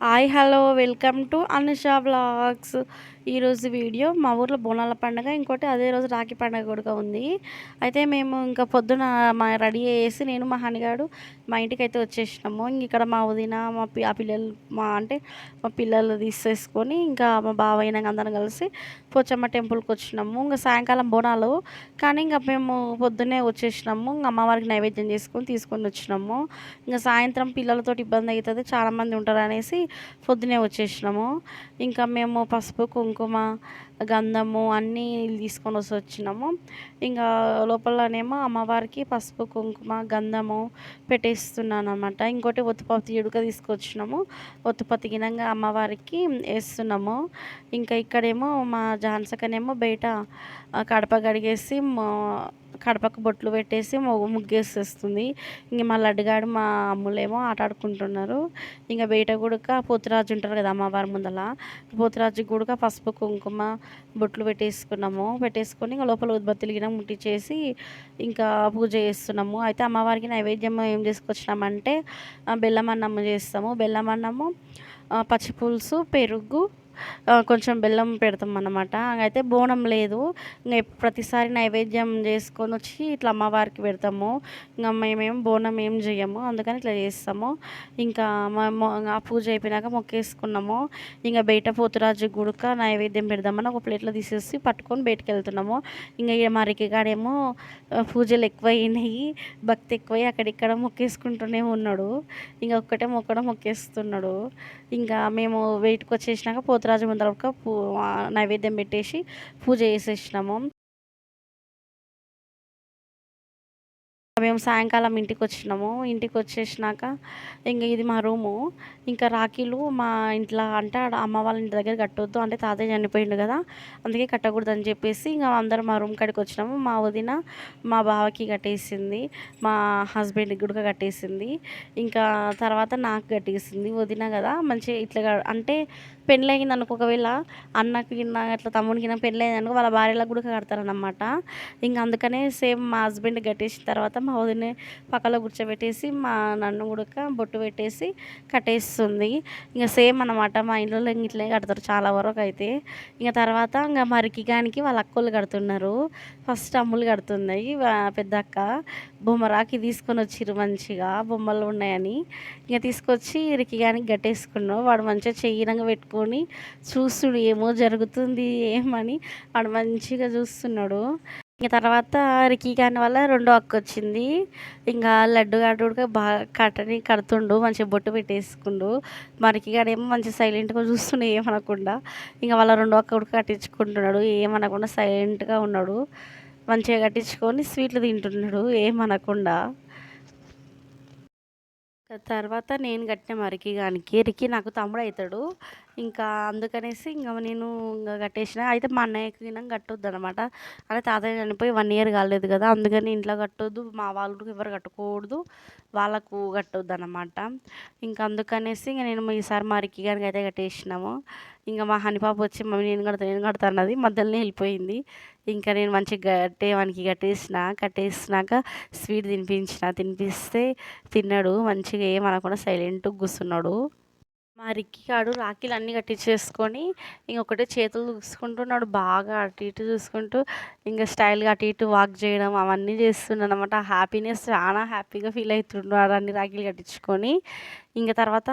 Hi hello welcome to Anusha vlogs ఈరోజు video. మా ఊర్లో బోనాల పండుగ ఇంకోటి అదే రోజు రాఖీ పండుగ కూడా ఉంది. అయితే మేము ఇంకా పొద్దున మా రెడీ చేసి నేను మా హనిగాడు మా ఇంటికి అయితే వచ్చేసినాము ఇక్కడ మా వదిన మా పి ఆ పిల్లలు మా అంటే మా పిల్లలు తీసేసుకొని ఇంకా మా బావయ్య అందరం కలిసి పోచమ్మ టెంపుల్కి వచ్చినాము. ఇంకా సాయంకాలం బోనాలు. కానీ ఇంకా మేము పొద్దున్నే వచ్చేసినాము. ఇంకా అమ్మవారికి నైవేద్యం చేసుకొని తీసుకొని వచ్చినాము. ఇంకా సాయంత్రం పిల్లలతో ఇబ్బంది అవుతుంది చాలామంది ఉంటారు అనేసి పొద్దునే వచ్చేసినాము. ఇంకా మేము పసుపు కుంకుమ కుంకుమ గంధము అన్నీ తీసుకొని వస్తూ వచ్చినాము. ఇంకా లోపలనేమో అమ్మవారికి పసుపు కుంకుమ గంధము పెట్టేస్తున్నాను అనమాట ఇంకోటి ఒత్తుపత్తి ఎడుక తీసుకొచ్చినాము. ఒత్తుపత్తి గినంగా అమ్మవారికి వేస్తున్నాము. ఇంకా ఇక్కడేమో మా జాన్సకనేమో బయట కడప కడిగేసి కడపకు బొట్లు పెట్టేసి ముగ్గేసేస్తుంది. ఇంక మా లడ్డుగాడు మా అమ్ములేమో ఆట ఆడుకుంటున్నారు ఇంకా బయట కూడా పోతురాజు ఉంటారు కదా అమ్మవారి ముందల. పోతురాజు కూడా పసుపు కుంకుమ బొట్లు పెట్టేసుకున్నాము. పెట్టేసుకొని ఇంకా లోపల ఉద్బత్తులు గిన ముట్టించేసి ఇంకా పూజ చేస్తున్నాము. అయితే అమ్మవారికి నైవేద్యం ఏం చేసుకొచ్చినామంటే బెల్లమన్నము చేస్తాము. బెల్లం అన్నము పచ్చి పులుసు పెరుగు కొంచెం బెల్లం పెడతాం అన్నమాట అయితే బోనం లేదు. ఇంకా ప్రతిసారి నైవేద్యం చేసుకొని వచ్చి ఇట్లా అమ్మవారికి పెడతాము. ఇంకా మేమేం బోనం ఏం చేయము అందుకని ఇట్లా చేస్తాము. ఇంకా ఆ పూజ అయిపోయినాక మొక్కేసుకున్నాము. ఇంకా బయట పోతురాజు గుడక నైవేద్యం పెడదామని ఒక ప్లేట్లో తీసేసి పట్టుకొని బయటకు వెళ్తున్నాము ఇంకా మరికి కాడేమో పూజలు ఎక్కువైనాయి. భక్తి ఎక్కువై అక్కడిక్కడ మొక్కేసుకుంటూనే ఉన్నాడు. ఇంకా ఒక్కటే మొక్కడం మొక్కేస్తున్నాడు. ఇంకా మేము బయటకు వచ్చేసినాక పోతురాజు రాజు ముందర పూ నైవేద్యం పెట్టేసి పూజ చేసేసినాము. మేము సాయంకాలం ఇంటికి వచ్చినాము ఇంటికి వచ్చేసినాక ఇంక ఇది మా రూము. ఇంకా రాఖీలు మా ఇంట్లో అంటే అమ్మ వాళ్ళ ఇంటి దగ్గర కట్టొద్దు. అంటే తాతయ్య చనిపోయిండు కదా అందుకే కట్టకూడదు అని చెప్పేసి ఇంకా అందరం మా రూమ్ కాడికి వచ్చినాము మా వదిన మా బావకి కట్టేసింది మా హస్బెండ్కి కూడా కట్టేసింది. ఇంకా తర్వాత నాకు కట్టేసింది వదిన కదా మంచిగా ఇట్లా అంటే పెళ్ళయింది అనుకో ఒకవేళ అన్నకి గిన్న అట్లా తమ్ముడికి పెళ్ళి పెళ్ళయింది అనుకో వాళ్ళ భార్యలకు కూడా కడతారనమాట ఇంకా అందుకనే సేమ్ మా హస్బెండ్ కట్టేసిన తర్వాత మా వదినే పక్కలో కూర్చోబెట్టేసి మా నన్ను కూడా బొట్టు పెట్టేసి కట్టేస్తుంది. ఇంకా సేమ్ అనమాట మా ఇంట్లో ఇట్లే కడతారు చాలా వరకు అయితే. ఇంకా తర్వాత ఇంకా మరికి గానికి వాళ్ళ అక్కలు కడుతున్నారు. ఫస్ట్ అమ్ములు కడుతున్నాయి. పెద్ద అక్క బొమ్మరాకి తీసుకొని వచ్చిర్రు మంచిగా బొమ్మలు ఉన్నాయని. ఇంకా తీసుకొచ్చి రికిగానికి గట్టేసుకున్నావు వాడు మంచిగా చెయ్యినంగా పెట్టుకొని చూస్తుడు ఏమో జరుగుతుంది ఏమని వాడు మంచిగా చూస్తున్నాడు. ఇంకా తర్వాత రికీ కాని వల్ల రెండో అక్క వచ్చింది. ఇంకా లడ్డు గాడు బాగా కట్టని కడుతుండు మంచిగా బొట్టు పెట్టేసుకుండు. మరికి ఏమో మంచిగా సైలెంట్గా చూస్తుండే ఏమనకుండా. ఇంకా వాళ్ళ రెండో అక్క కూడా కట్టించుకుంటున్నాడు ఏమనకుండా సైలెంట్గా ఉన్నాడు. మంచిగా కట్టించుకొని స్వీట్లు తింటున్నాడు ఏమనకుండా. తర్వాత నేను కట్టిన మరికి గానికి రికి నాకు తమ్ముడు అవుతాడు ఇంకా అందుకనేసి ఇంకా నేను ఇంకా కట్టేసిన. అయితే మా అన్నయ్యకి నాకు కట్టొద్దు అనమాట అంటే తాతయ్య చనిపోయి వన్ ఇయర్ కాలేదు కదా అందుకని ఇంట్లో కట్టొద్దు మా వాళ్ళు ఎవరు కట్టకూడదు వాళ్ళకు కట్టొద్దు అనమాట ఇంకా అందుకనేసి ఇంకా నేను ఈసారి మా రిక్కి గారికి అయితే కట్టేసినాము. ఇంకా మా హనిపాప వచ్చి మమ్మీ నేను కడతా నేను కడతా అన్నది మధ్యలోనే వెళ్ళిపోయింది. ఇంకా నేను మంచిగా కట్టే వానికి కట్టేసిన కట్టేసినాక స్వీట్ తినిపించిన. తినిపిస్తే తిన్నాడు మంచిగా ఏమనకుండా సైలెంట్గా కూర్చున్నాడు. మా రిక్కి కాడు రాఖీలు అన్నీ కట్టించేసుకొని ఇంకొకటే చేతులు చూసుకుంటున్నాడు బాగా అటు ఇటు చూసుకుంటూ ఇంకా స్టైల్గా అటు ఇటు వాక్ చేయడం అవన్నీ చేస్తున్నాడు అనమాట హ్యాపీనెస్ చాలా హ్యాపీగా ఫీల్ అవుతున్నాడు అన్ని రాఖీలు కట్టించుకొని. ఇంకా తర్వాత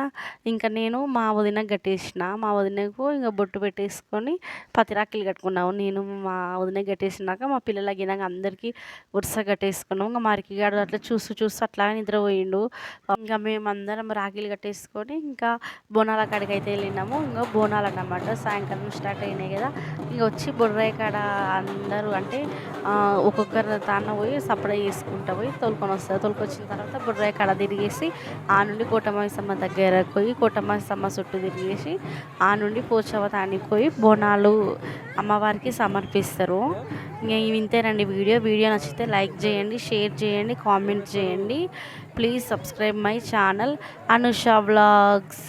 ఇంకా నేను మా వదినకు కట్టేసిన. మా వదినకు ఇంకా బొట్టు పెట్టేసుకొని పత్తి రాఖీలు కట్టుకున్నాము. నేను మా వదినకు కట్టేసినాక మా పిల్లలకి గినాక అందరికీ వరుస కట్టేసుకున్నాం. ఇంకా మరికి గాడు అట్లా చూస్తూ చూస్తూ అట్లా నిద్రపోయిండు. ఇంకా మేమందరం రాఖీలు కట్టేసుకొని ఇంకా బోనాల కాడికి అయితే వెళ్ళినాము. ఇంకా బోనాలు అన్నమాట సాయంకాలం స్టార్ట్ అయినాయి కదా. ఇంకా వచ్చి బొర్రాయి కాడ అందరూ అంటే ఒక్కొక్కరు తాన పోయి సప్లై చేసుకుంటా పోయి తోలుకొని వస్తారు. తోలుకొచ్చిన తర్వాత బొర్రాయి కాడ తిరిగేసి ఆ నుండి కోటమాసమ్మ దగ్గర పోయి కోటమాసమ్మ చుట్టూ తిరిగేసి ఆ నుండి పోచవతానికి పోయి బోనాలు అమ్మవారికి సమర్పిస్తారు. ఇంకా ఇంతేనండి వీడియో. వీడియో నచ్చితే లైక్ చేయండి షేర్ చేయండి కామెంట్ చేయండి. Please subscribe my channel Anusha vlogs.